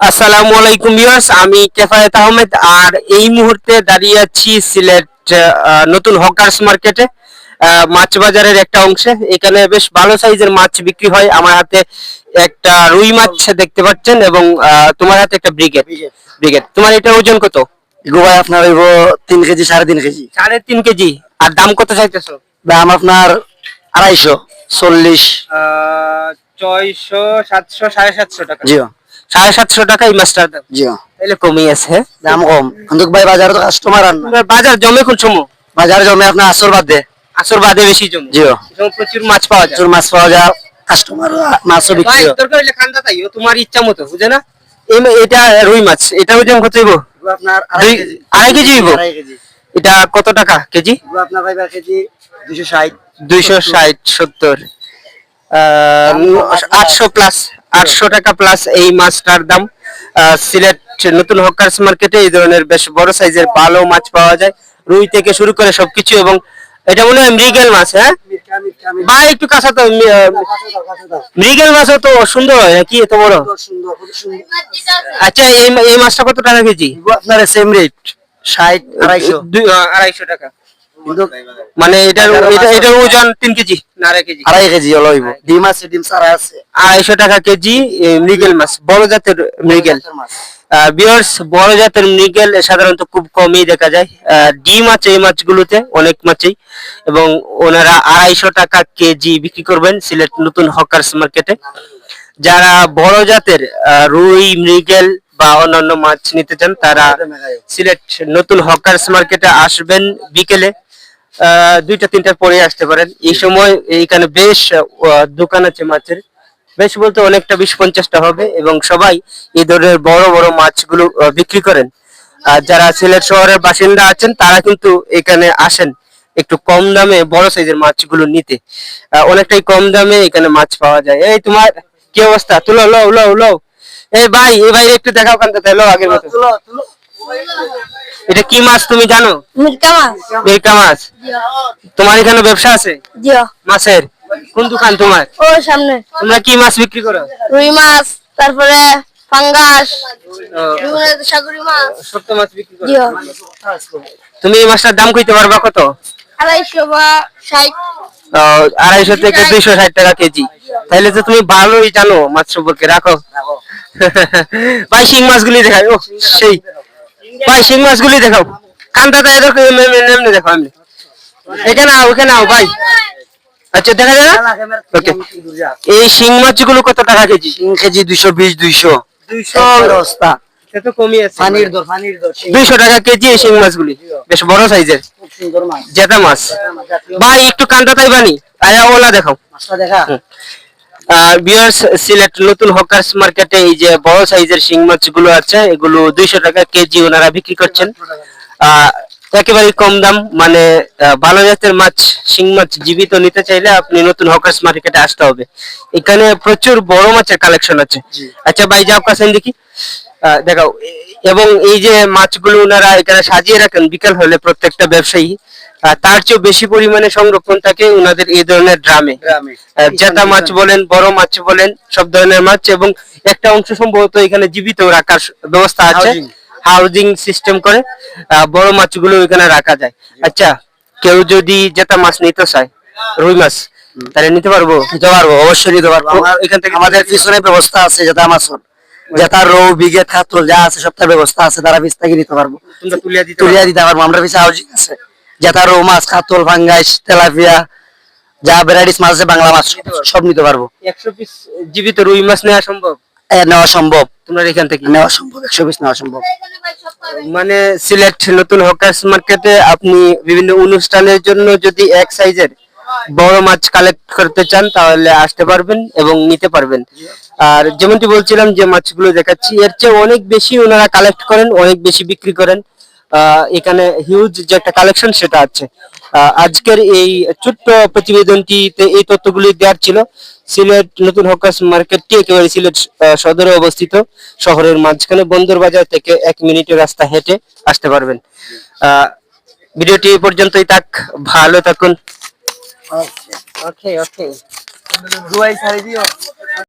আসসালামু আলাইকুম ভিউয়ার্স আমি কেফায়েত আহমেদ আর এই মুহূর্তে দাঁড়িয়ে আছি সিলেট নতুন হকার্স মার্কেটে। মাছ বাজারের একটা অংশে। এখানে বেশ ভালো সাইজের মাছ বিক্রি হয়। আমার হাতে একটা রুই মাছ দেখতে পাচ্ছেন এবং তোমার হাতে একটা ব্রিগেড। ব্রিগেড। তোমার এটা ওজন কত? গোবাই আপনার হইব তিন কেজি সাড়ে তিন কেজি। সাড়ে তিন কেজি। আর দাম কত চাইতেছো? দাম আপনার আড়াইশো চল্লিশ। ছয়শো সাতশো সাড়ে সাতশো টাকা। জিও সাড়ে সাতশো টাকা এই মাছটার দাম। জিও তাহলে কমে আছে দাম কম। কিন্তু ভাই বাজারে তো কাস্টমার আর না। বাজার জমে কোন সময় বাজারে জমে আপনার আসর বাদ। দে আসর বাদে বেশি জমে। জিও প্রচুর মাছ পাওয়া যায়। প্রচুর মাছ পাওয়া যায় কাস্টমার মাছও বিক্রি হয়। দরকার হলে খান্দা তাইও তোমার ইচ্ছা মতো বুঝে না? এটা রুই মাছ এটা ওজন কত হইব? আপনার আড়াই কেজি। হইব? এটা কত টাকা কেজি? আপনার ভাই কেজি দুশো ষাট। দুইশো ষাট সত্তর। আটশো প্লাস আটশো টাকা প্লাস এই মাছটার দাম সিলেট নতুন হকার্স মার্কেটে এই ধরনের বেশ বড় সাইজের ভালো মাছ পাওয়া যায়। রুই থেকে শুরু করে সবকিছু এবং এটা মনে হয় মৃগেল মাছ হ্যাঁ? ভাই একটু কাঁচা তো মৃগেল মাছও তো সুন্দর হয় নাকি এত বড়? আচ্ছা এই এই মাছটা কত টাকা কেজি? আপনার সেম রেট ষাট আড়াইশো। আড়াইশো টাকা। কিন্তু মানে এটার এটা- এটার ওজন তিন কেজি। আড়াই কেজি। আড়াই কেজি হলো হইব। ডিম আছে ডিম সারা আছে। আড়াইশো টাকা কেজি মৃগেল মাছ বড় জাতের মৃগেল। বিয়ার্স বড় জাতের মৃগেল সাধারণত খুব কমই দেখা যায়। ডিম আছে এই মাছগুলোতে অনেক মাছেই। এবং ওনারা আড়াইশো টাকা কেজি বিক্রি করবেন সিলেট নতুন হকার্স মার্কেটে। যারা বড় জাতের রুই মৃগেল বা অন্যান্য মাছ নিতে চান তারা সিলেট নতুন হকার্স মার্কেটে আসবেন বিকেলে দুইটা তিনটার পরে আসতে পারেন। এই সময় এইখানে বেশ দোকান আছে মাছের। বেশ বলতে অনেকটা বিশ পঞ্চাশটা হবে এবং সবাই এই ধরনের বড় বড় মাছগুলো বিক্রি করেন। আর যারা সিলেট শহরের বাসিন্দা আছেন তারা কিন্তু এখানে আসেন একটু কম দামে বড় সাইজের মাছগুলো নিতে। অনেকটাই কম দামে এখানে মাছ পাওয়া যায়। এই তোমার কি অবস্থা? তুলো লো লো লো এই ভাই এই ভাই একটু দেখাও কান্তে লো আগের মতো। এটা কি মাছ তুমি জানো? মাছ। মিরকা মাছ। তোমার এখানে ব্যবসা আছে? মাছের? কোন দোকান তোমার? ও সামনে। তোমরা কি মাছ বিক্রি করো? রুই মাছ তারপরে ফাঙ্গাস সাগরি মাছ। শক্ত মাছ বিক্রি করো? তুমি এই মাছটার দাম কইতে পারবা কত? আড়াইশো বা ষাট। আড়াইশো থেকে দুইশো ষাট টাকা কেজি। তাহলে তো তুমি ভালোই জানো মাছ সম্পর্কে রাখো। ভাই শিং মাছগুলি দেখাই ও সেই। ভাই শিং মাছগুলি দেখাও। কান্তা তাই দেখো এমনি এমনি এমনি দেখো এমনি এখানে আও এখানে আও ভাই। আচ্ছা দেখা যায় না? ওকে। এই শিং মাছগুলো কত টাকা কেজি? তিন কেজি দুইশো বিশ দুইশো। দুইশো বস্তা। সে তো কমই আছে। পানির দর পানির দর শিং। দুইশো টাকা কেজি এই শিং মাছগুলি। বেশ বড় সাইজের। খুব সুন্দর মাছ। জেতা মাছ। ভাই একটু কান্তা তাই বানি। আয়া ওলা দেখাও। মাছটা দেখা। বিয়ার্স সিলেট নতুন হকার্স মার্কেটে এই যে বড় সাইজের শিং মাছগুলো আছে এগুলো দুইশো টাকা কেজি ওনারা বিক্রি করছেন। একেবারে কম দাম মানে ভালো জাতের মাছ শিং মাছ জীবিত নিতে চাইলে আপনি নতুন হকার্স মার্কেটে আসতে হবে। এখানে প্রচুর বড় মাছের কালেকশন আছে। আচ্ছা ভাই যাও কাছে দেখি। দেখাও। এবং এই যে মাছগুলো ওনারা এখানে সাজিয়ে রাখেন বিকাল হলে প্রত্যেকটা ব্যবসায়ী তার চেয়ে বেশি পরিমাণে সংরক্ষণ থাকে ওনাদের এই ধরনের ড্রামে। জেতা মাছ বলেন বড় মাছ বলেন সব ধরনের মাছ এবং একটা অংশ সম্ভবত এখানে জীবিত রাখার ব্যবস্থা আছে। হাউজিং সিস্টেম করে বড় মাছগুলো এখানে রাখা যায়। আচ্ছা কেউ যদি জেতা মাছ নিতে চায় রুই মাছ তাহলে নিতে পারব? নিতে পারব অবশ্যই নিতে পারব। এখান থেকে আমাদের পিছনে ব্যবস্থা আছে যেটা আমার যেটা রৌ বিঘে খাতল যা আছে সবটা ব্যবস্থা আছে তারা পিস থেকে নিতে পারব। তুলিয়া দিতে পারব। দিতে পারব। আমরা পিছিয়ে হাউজিং আছে। রৌ মাছ খাতল ফাঙ্গাইস তেলাপিয়া যা ভ্যারাইটিস মাছ আছে বাংলা মাছ সব- নিতে পারব। একশো পিস জীবিত রুই মাছ নেওয়া সম্ভব? নেওয়া সম্ভব। তোমরা এখান থেকে? নেওয়া সম্ভব একশো পিস নেওয়া সম্ভব। মানে সিলেট নতুন হকার্স মার্কেটে আপনি বিভিন্ন অনুষ্ঠানের জন্য যদি এক সাইজের বড় মাছ কালেক্ট করতে চান তাহলে আসতে পারবেন এবং নিতে পারবেন। আর যেমনটি বলছিলাম যে মাছগুলো দেখাচ্ছি এর চেয়ে অনেক বেশি ওনারা কালেক্ট করেন অনেক বেশি বিক্রি করেন। এখানে হিউজ যে একটা কালেকশন সেটা আছে। আজকের এই ছোট্ট প্রতিবেদনটিতে এই তথ্যগুলি দেওয়ার ছিল। সিলেট নতুন হকার্স মার্কেটটি একেবারে সিলেট সদরে অবস্থিত। শহরের মাঝখানে বন্দর বাজার থেকে এক মিনিটের রাস্তা হেঁটে আসতে পারবেন। ভিডিওটি এই পর্যন্তই থাক। ভালো থাকুন। ওকে ওকে